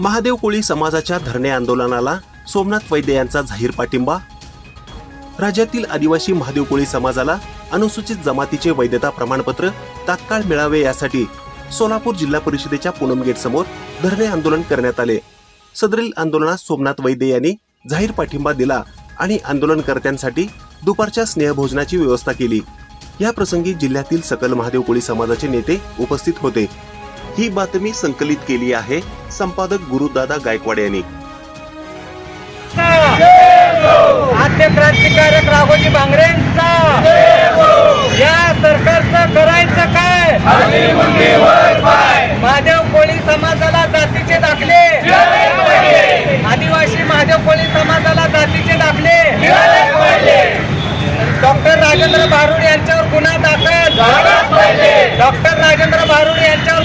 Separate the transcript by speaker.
Speaker 1: महादेव कोळी समाजाच्या धरणे आंदोलनाला सोमनाथ वैद्य यांचा जाहीर पाठिंबा? राज्यातील आदिवासी महादेव कोळी समाजाला अनुसूचित जमातीचे वैधता प्रमाणपत्र तात्काळ मिळावे यासाठी सोलापूर जिल्हा परिषदेच्या पूनम गेट समोर धरणे आंदोलन करण्यात आले. सदरील आंदोलनात सोमनाथ वैद्य यांनी जाहीर पाठिंबा दिला आणि आंदोलनकर्त्यांसाठी दुपारच्या स्नेहभोजनाची व्यवस्था केली. या प्रसंगी जिल्ह्यातील सकल महादेव कोळी समाजाचे नेते उपस्थित होते. ही बातमी संकलित केली आहे संपादक गुरुदादा गायकवाड यांनी.
Speaker 2: आद्य क्रांतिकारक राघोजी बांगरेंचा या सरकारचं करायचं काय? महादेव कोळी समाजाला जातीचे दाखले. आदिवासी महादेव कोळी समाजाला जातीचे दाखले. डॉक्टर राजेंद्र बारुड यांच्यावर गुन्हा दाखल. डॉक्टर राजेंद्र